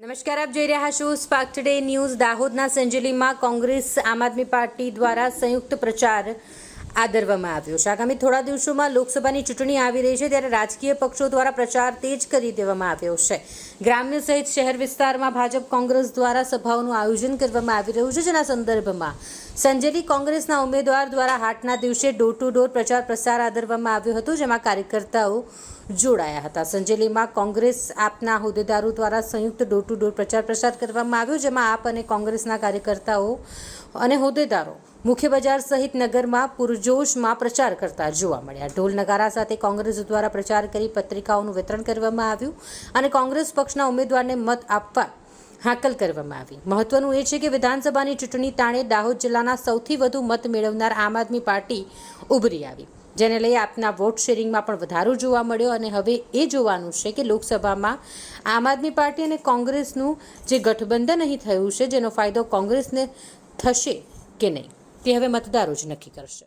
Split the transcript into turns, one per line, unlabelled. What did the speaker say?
નમસ્કાર, આપ જોઈ રહ્યા છો સ્પાર્ક ટુડે ન્યૂઝ દાહોદના સંજેલીમાં કોંગ્રેસ આમ આદમી પાર્ટી દ્વારા સંયુક્ત પ્રચાર આદરવામાં આવ્યો છે. આગામી થોડા દિવસોમાં લોકસભાની ચૂંટણી આવી રહી છે ત્યારે રાજકીય પક્ષો દ્વારા પ્રચાર તેજ કરી દેવામાં આવ્યો છે. ગ્રામ્ય સહિત શહેર વિસ્તારમાં ભાજપ કોંગ્રેસ દ્વારા સભાઓનું આયોજન કરવામાં આવી રહ્યું છે. જેના સંદર્ભમાં સંજેલી કોંગ્રેસના ઉમેદવાર દ્વારા હાટના દિવસે ડોર ટુ ડોર પ્રચાર પ્રસાર આદરવામાં આવ્યો હતો, જેમાં કાર્યકર્તાઓ જોડાયા હતા. સંજેલીમાં કોંગ્રેસ આપના હોદ્દેદારો દ્વારા સંયુક્ત ડોર ટુ ડોર પ્રચાર પ્રસાર કરવામાં આવ્યો, જેમાં આપ અને કોંગ્રેસના કાર્યકર્તાઓ અને હોદ્દેદારો મુખ્ય બજાર સહિત નગરમાં પૂરજોશમાં પ્રચાર કરતા જોવા મળ્યા. ઢોલ નગારા સાથે કોંગ્રેસ દ્વારા પ્રચાર કરી પત્રિકાઓનું વિતરણ કરવામાં આવ્યું અને કોંગ્રેસ પક્ષના ઉમેદવારને મત આપવા હાકલ કરવામાં આવી. મહત્વનું એ છે કે વિધાનસભાની ચૂંટણી તાણે દાહોદ જિલ્લાના સૌથી વધુ મત મેળવનાર આમ આદમી પાર્ટી ઉભરી આવી, જેને લઈ આપના વોટ શેરિંગમાં પણ વધારો જોવા મળ્યો અને હવે એ જોવાનું છે કે લોકસભામાં આમ આદમી પાર્ટી અને કોંગ્રેસનું જે ગઠબંધન અહીં થયું છે, જેનો ફાયદો કોંગ્રેસને થશે કે નહીં? તે હવે મતદારો જ નક્કી કરશે.